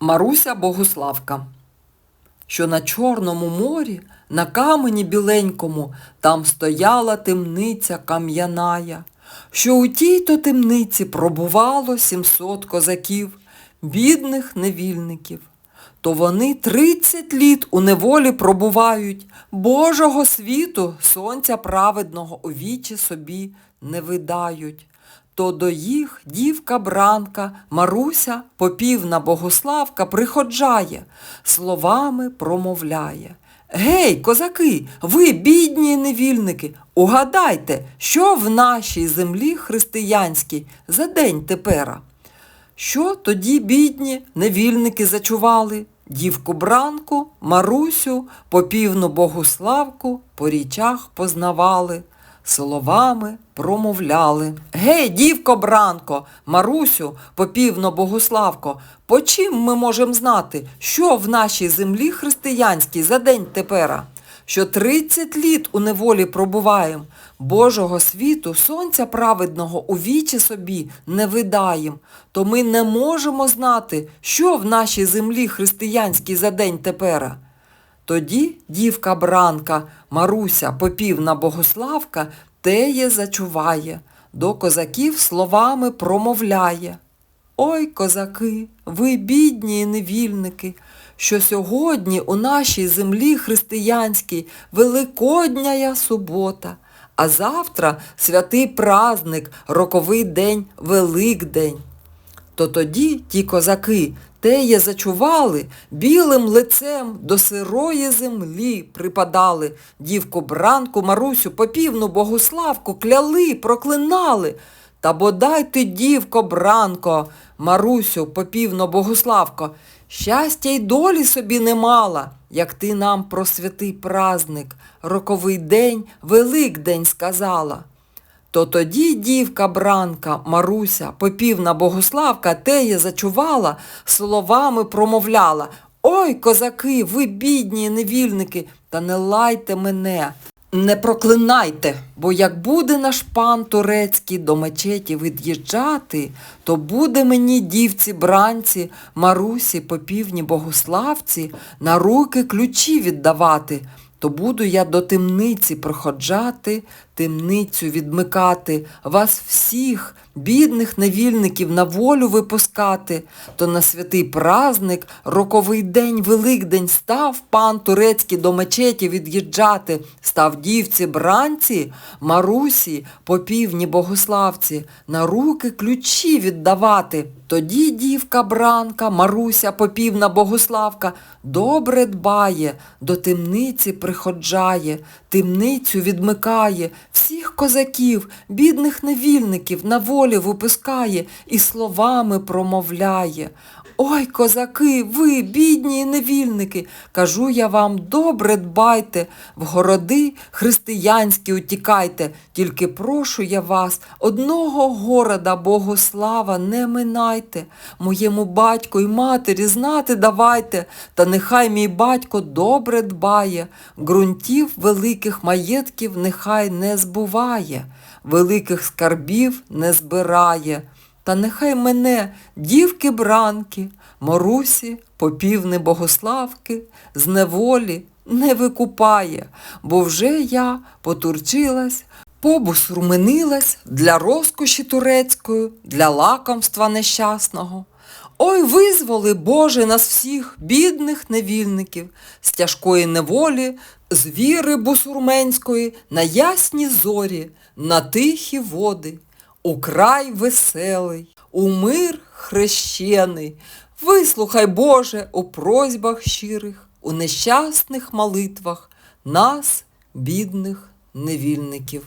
Маруся Богуславка, що на Чорному морі, на камені біленькому, там стояла темниця кам'яная, що у тій то темниці пробувало сімсот козаків, бідних невільників. То вони тридцять літ у неволі пробувають, Божого світу сонця праведного у вічі собі не видають. То до їх дівка бранка, Маруся, попівна Богославка, приходжає, словами промовляє. Гей, козаки, ви, бідні невільники, угадайте, що в нашій землі християнській за день тепера. Що тоді бідні невільники зачували? Дівку бранку, Марусю, попівну Богуславку по річах познавали, словами промовляли. Гей, дівко бранко, Марусю, попівно Богуславко, по чим ми можемо знати, що в нашій землі християнській за день тепера? Що тридцять літ у неволі пробуваєм, Божого світу, сонця праведного у вічі собі не видаєм, то ми не можемо знати, що в нашій землі християнській за день тепера. Тоді дівка бранка, Маруся, попівна Богославка, теє зачуває, до козаків словами промовляє. Ой, козаки, ви бідні невільники, що сьогодні у нашій землі християнській Великодняя субота, а завтра святий праздник, роковий день Великдень. То тоді ті козаки теє зачували, білим лицем до сирої землі припадали, дівку бранку, Марусю, попівну Богославку кляли, проклинали. Та бодай ти, дівко, бранко, Марусю, попівно Богославко, щастя й долі собі не мала, як ти нам про святий праздник, роковий день, Великдень сказала. То тоді дівка бранка, Маруся, попівна Богославка теє зачувала, словами промовляла Ой, козаки, ви бідні невільники, та не лайте мене. Не проклинайте, бо як буде наш пан турецький до мечеті від'їжджати, то буде мені дівці бранці, Марусі, попівні богославці, на руки ключі віддавати, то буду я до темниці проходжати, темницю відмикати, вас всіх, бідних невільників, на волю випускати, то на святий праздник, роковий день, Великдень став пан турецький до мечеті від'їжджати, став дівці бранці, Марусі, попівні богославці, на руки ключі віддавати. Тоді дівка бранка, Маруся, попівна богославка, добре дбає, до темниці приходжає, темницю відмикає, всіх козаків, бідних невільників на волі випускає і словами промовляє. Ой, козаки, ви, бідні невільники, кажу я вам, добре дбайте, в городи християнські утікайте, тільки прошу я вас, одного города Богослава не минайте, моєму батьку й матері знати давайте, та нехай мій батько добре дбає, ґрунтів великих маєтків нехай не збуває, великих скарбів не збирає. Та нехай мене, дівки бранки, Морусі, попівни богославки, з неволі не викупає, бо вже я потурчилась, побусруменилась для розкоші турецької, для лакомства нещасного. Ой, визволи, Боже, нас всіх, бідних невільників, з тяжкої неволі, з віри бусурменської, на ясні зорі, на тихі води у край веселий, у мир хрещений. Вислухай, Боже, у просьбах щирих, у нещасних молитвах нас, бідних невільників.